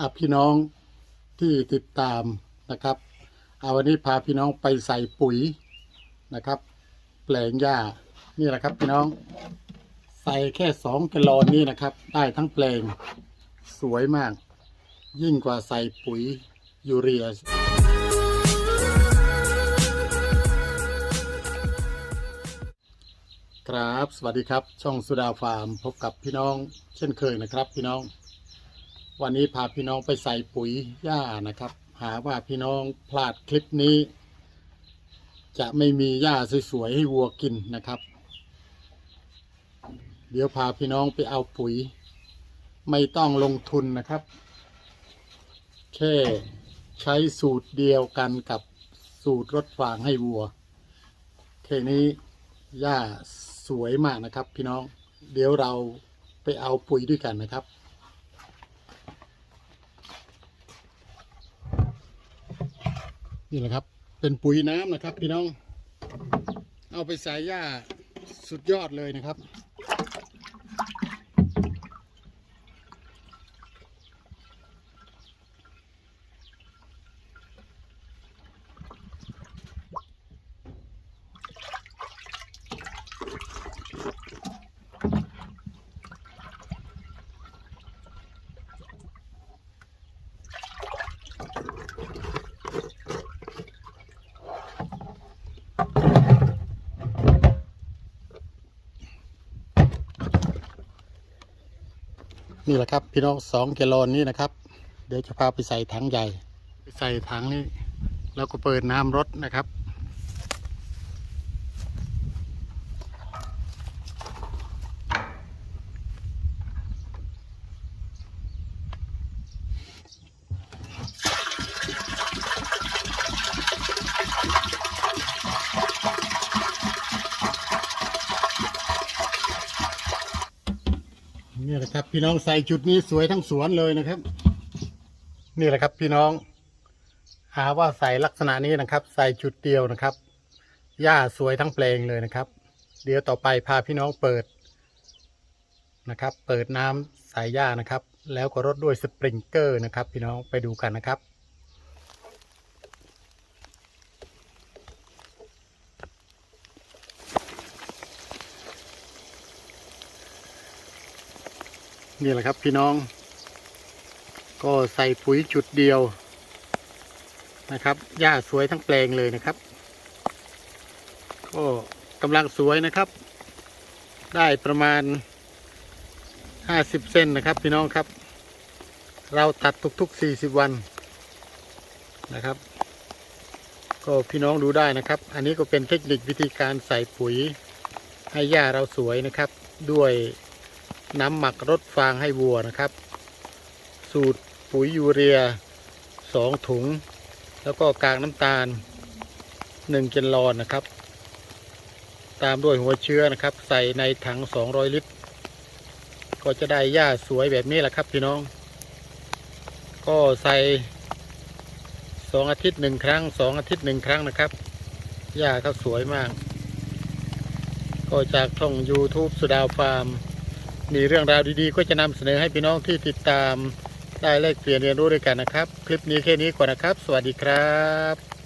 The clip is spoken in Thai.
อะพี่น้องที่ติดตามนะครับ เอาวันนี้พาพี่น้องไปใส่ปุ๋ยนะครับ แปลงหญ้านี่แหละครับพี่น้อง ใส่แค่สองกะลนี่นะครับ ได้ทั้งแปลงสวยมาก ยิ่งกว่าใส่ปุ๋ยยูเรียครับ สวัสดีครับ ช่องสุดาฟาร์ม พบกับพี่น้อง เช่นเคยนะครับ พี่น้อง วันนี้พาพี่น้องไปใส่ปุ๋ยหญ้านะครับ หาว่าพี่น้องพลาดคลิปนี้ จะไม่มีหญ้าสวยๆให้วัวกินนะครับ เดี๋ยวพาพี่น้องไปเอาปุ๋ย ไม่ต้องลงทุนนะครับ แค่ใช้สูตรเดียวกันกับสูตรรถฟางให้วัวแค่นี้หญ้าสวยมากนะครับ พี่น้อง เดี๋ยวเราไปเอาปุ๋ยด้วยกันนะครับ นี่แหละครับ เป็นปุ๋ยน้ำนะครับ พี่น้อง เอาไปใส่หญ้าสุดยอดเลยนะครับ นี่แหละครับ พี่น้องสองกิโลนี้นะครับ เดี๋ยวจะพาไปใส่ถังใหญ่ ไปใส่ถังนี้ แล้วก็เปิดน้ำรถนะครับ นี่แหละครับ พี่น้องใส่จุดนี้สวยทั้งสวนเลยนะครับ นี่แหละครับ พี่น้องหาว่าใส่ลักษณะนี้นะครับ ใส่จุดเดียวนะครับหญ้าสวยทั้งแปลงเลยนะครับ เดี๋ยวต่อไปพาพี่น้องเปิดนะครับ เปิดน้ำใส่หญ้านะครับ แล้วก็รดด้วยสปริงเกอร์นะครับ พี่น้องไปดูกันนะครับ นี่แหละครับพี่น้อง ก็ใส่ปุ๋ยจุดเดียวนะครับ หญ้าสวยทั้งแปลงเลยนะครับ ก็กำลังสวยนะครับ ได้ประมาณห้าสิบเซนนะครับ พี่น้องครับ เราตัดทุกๆ 40 วันนะครับ ก็พี่น้องดูได้นะครับ อันนี้ก็เป็นเทคนิควิธีการใส่ปุ๋ยให้หญ้าเราสวยนะครับ ด้วย น้ำหมักรดฟางให้วัวนะครับ สูตรปุ๋ยยูเรียสองถุง แล้วก็กากน้ำตาลหนึ่งเจนลอนนะครับ ตามด้วยหัวเชื้อนะครับ ใส่ในถัง 200 ลิตร ก็จะได้หญ้าสวยแบบนี้แหละครับพี่น้อง ก็ใส่สองอาทิตย์หนึ่งครั้งสองอาทิตย์หนึ่งครั้งนะครับหญ้าเขาสวยมาก ก็จากช่อง YouTube สุดาวฟาร์ม มีเรื่องราวดีๆ ก็จะนำเสนอให้พี่น้องที่ติดตามได้แลกเปลี่ยนเรียนรู้ด้วยกันนะครับ คลิปนี้แค่นี้ก่อนนะครับ สวัสดีครับ